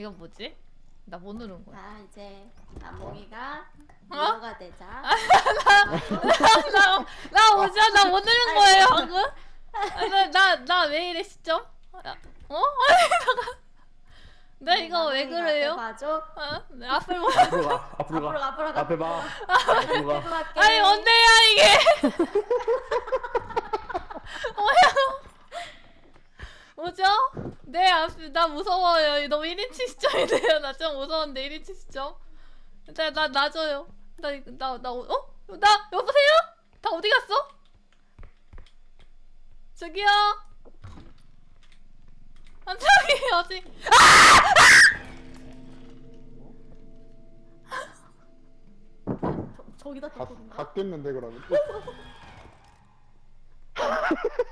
이건 뭐지? 나못 누른 거야. 자 이제 나몽이가 어? 미호가 되자. 나, 나 뭐지? 나못 누른 거예요, 방금? 아, 나, 나, 나 왜 이래, 시점? 나- 어? 나 이거 왜 나몽이가 그래요? 앞에 봐줘. 어? 내 앞을 봐. 앞으로 가. 앞으로 앞으로 가, 가. 앞으로 가. 앞에 봐. 앞으로 가. 아니, 뭔데야, 이게? 뭐야? 뭐죠? 내 앞이, 나 무서워요. 너무 1인칭 시점이네요. 나 좀 무서운데, 1인칭 시점. 나, 나, 놔줘요. 나, 나, 나, 어? 어? 나, 여보세요? 다 어디 갔어? 저기요? 아, 저기, 어디? 저, 저기다 가, 뒀거든요. 갔겠는데 그러면.